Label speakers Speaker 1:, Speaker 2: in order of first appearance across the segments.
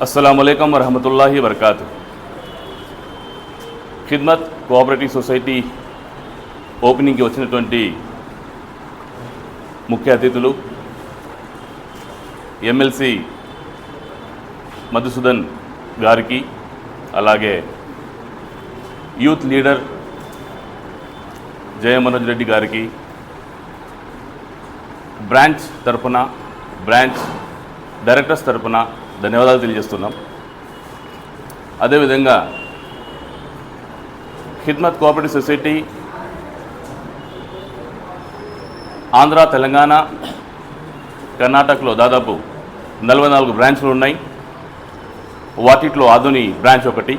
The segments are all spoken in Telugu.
Speaker 1: అస్సలం అయికం వరహమతుల్లాహి వరకాతు ఖిద్మత్ కోఆపరేటివ్ సొసైటీ ఓపెనింగ్కి వచ్చినటువంటి ముఖ్య అతిథులు ఎమ్మెల్సీ మధుసూదన్ గారికి అలాగే యూత్ లీడర్ జయమనోజ్ రెడ్డి గారికి బ్రాంచ్ తరపున బ్రాంచ్ డైరెక్టర్స్ తరపున ధన్యవాదాలు తెలియజేస్తున్నాం. అదేవిధంగా ఖిద్మత్ కోఆపరేటివ్ సొసైటీ ఆంధ్ర తెలంగాణ కర్ణాటకలో దాదాపు నలభై నాలుగు బ్రాంచ్లు ఉన్నాయి. వాటిలో ఆధుని బ్రాంచ్ ఒకటి.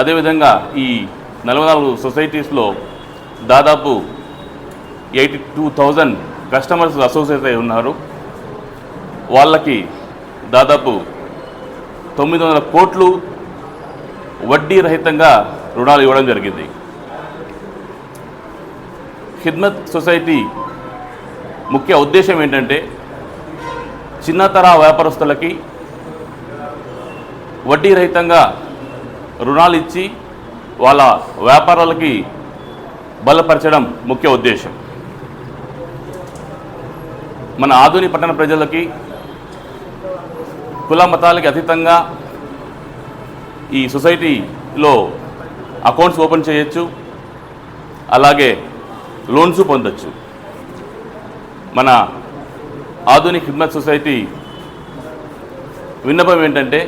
Speaker 1: అదేవిధంగా ఈ నలభై నాలుగు సొసైటీస్లో దాదాపు eighty two thousand customers associate అయి ఉన్నారు. వాళ్ళకి దాదాపు తొమ్మిది వందల కోట్లు వడ్డీ రహితంగా రుణాలు ఇవ్వడం జరిగింది. ఖిద్మత్ సొసైటీ ముఖ్య ఉద్దేశం ఏంటంటే చిన్న తరహా వ్యాపారస్తులకి వడ్డీ రహితంగా రుణాలు ఇచ్చి వాళ్ళ వ్యాపారాలకి బలపరచడం ముఖ్య ఉద్దేశం. మన ఆధునిక పట్టణ ప్రజలకి కుల మతాలకి అతీతంగా ఈ సొసైటీలో అకౌంట్స్ ఓపెన్ చేయొచ్చు అలాగే లోన్స్ పొందొచ్చు. మన ఆధునిక హిమ్మత్ సొసైటీ విన్నపం ఏంటంటే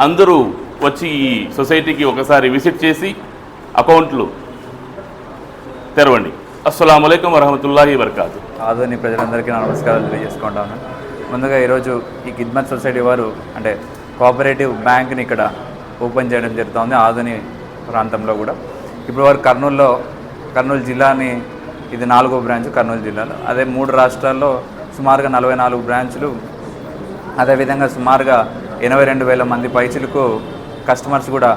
Speaker 1: అందరూ వచ్చి ఈ సొసైటీకి ఒకసారి విజిట్ చేసి అకౌంట్లు తెరవండి. అస్సలం వరహమతుల్లాహి వరకాతు
Speaker 2: ఆధునిక ప్రజలందరికీ నా నమస్కారాలు తెలియజేసుకుంటాను. ముందుగా ఈరోజు ఈ కిద్మత్ సొసైటీ వారు అంటే కోఆపరేటివ్ బ్యాంక్ని ఇక్కడ ఓపెన్ చేయడం జరుగుతుంది ఆధుని ప్రాంతంలో కూడా. ఇప్పుడు వారు కర్నూలులో కర్నూలు జిల్లాని ఇది నాలుగో బ్రాంచ్ కర్నూలు జిల్లాలో. అదే మూడు రాష్ట్రాల్లో సుమారుగా నలభై నాలుగు బ్రాంచ్లు అదేవిధంగా సుమారుగా ఎనభై రెండు వేల మంది పైచులకు కస్టమర్స్ కూడా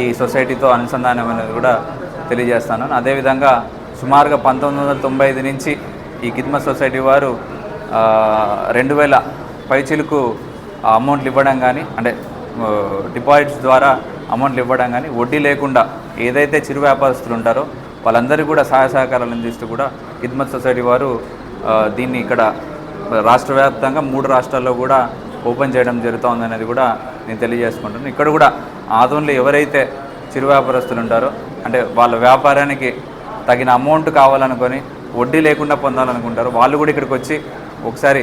Speaker 2: ఈ సొసైటీతో అనుసంధానం అనేది కూడా తెలియజేస్తాను. అదేవిధంగా సుమారుగా పంతొమ్మిది వందల తొంభై ఐదు నుంచి ఈ కిద్మత్ సొసైటీ వారు రెండు వేల పైచిలకు అమౌంట్లు ఇవ్వడం కానీ అంటే డిపాజిట్స్ ద్వారా అమౌంట్లు ఇవ్వడం కానీ వడ్డీ లేకుండా ఏదైతే చిరు వ్యాపారస్తులు ఉంటారో వాళ్ళందరికీ కూడా సహాయ సహకారాలు అందిస్తూ కూడా కిద్మత్ సొసైటీ వారు దీన్ని ఇక్కడ రాష్ట్ర వ్యాప్తంగా మూడు రాష్ట్రాల్లో కూడా ఓపెన్ చేయడం జరుగుతుంది అనేది కూడా నేను తెలియజేసుకుంటాను ఇక్కడ కూడా ఆదంలో ఎవరైతే చిరు వ్యాపారస్తులు ఉంటారో అంటే వాళ్ళ వ్యాపారానికి తగిన అమౌంట్ కావాలనుకొని వడ్డీ లేకుండా పొందాలనుకుంటారు. వాళ్ళు కూడా ఇక్కడికి వచ్చి ఒకసారి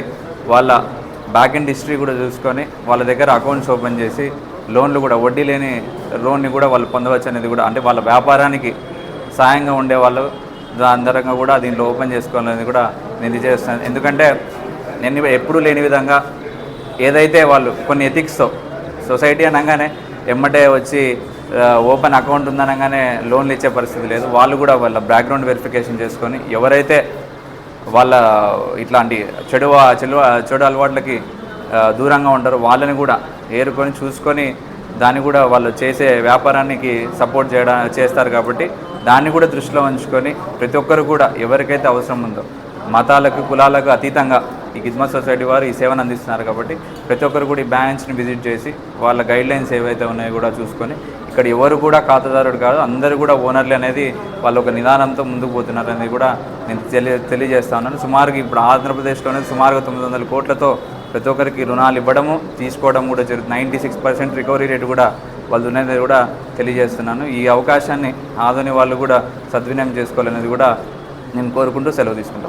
Speaker 2: వాళ్ళ బ్యాక్ అండ్ హిస్టరీ కూడా చూసుకొని వాళ్ళ దగ్గర అకౌంట్స్ ఓపెన్ చేసి లోన్లు కూడా వడ్డీ లేని లోన్ని కూడా వాళ్ళు పొందవచ్చు అనేది కూడా అంటే వాళ్ళ వ్యాపారానికి సాయంగా ఉండే వాళ్ళు అందరంగా కూడా దీంట్లో ఓపెన్ చేసుకోవాలనేది కూడా నేను ఇది చేస్తాను. ఎందుకంటే నేను ఎప్పుడూ లేని విధంగా ఏదైతే వాళ్ళు కొన్ని ఎథిక్స్తో సొసైటీ అనగానే ఎమ్మటే వచ్చి ఓపెన్ అకౌంట్ ఉందనగానే లోన్లు ఇచ్చే పరిస్థితి లేదు. వాళ్ళు కూడా వాళ్ళ బ్యాక్గ్రౌండ్ వెరిఫికేషన్ చేసుకొని ఎవరైతే వాళ్ళ ఇట్లాంటి చెడు చెడు చెడు అలవాట్లకి దూరంగా ఉంటారో వాళ్ళని కూడా ఏరుకొని చూసుకొని దాన్ని కూడా వాళ్ళు చేసే వ్యాపారానికి సపోర్ట్ చేయడా చేస్తారు కాబట్టి దాన్ని కూడా దృష్టిలో ఉంచుకొని ప్రతి ఒక్కరు కూడా ఎవరికైతే అవసరం ఉందో మతాలకు కులాలకు అతీతంగా ఈ కిద్మత్ సొసైటీ వారు ఈ సేవను అందిస్తున్నారు కాబట్టి ప్రతి ఒక్కరు కూడా ఈ బ్యాంక్స్ని విజిట్ చేసి వాళ్ళ గైడ్ లైన్స్ ఏవైతే ఉన్నాయో కూడా చూసుకొని ఇక్కడ ఎవరు కూడా ఖాతాదారుడు కాదు అందరూ కూడా ఓనర్లు అనేది వాళ్ళు ఒక నిదానంతో ముందుకు పోతున్నారు అనేది కూడా నేను తెలియ తెలియజేస్తా ఉన్నాను. సుమారుగా ఇప్పుడు ఆంధ్రప్రదేశ్లోనే సుమారుగా తొమ్మిది వందల కోట్లతో ప్రతి ఒక్కరికి రుణాలు ఇవ్వడము తీసుకోవడం కూడా జరుగుతుంది. Ninety six percent recovery rate కూడా వాళ్ళు ఉన్నది కూడా తెలియజేస్తున్నాను. ఈ అవకాశాన్ని ఆధుని వాళ్ళు కూడా సద్వినియోగం చేసుకోవాలనేది కూడా నేను కోరుకుంటూ సెలవు తీసుకుంటా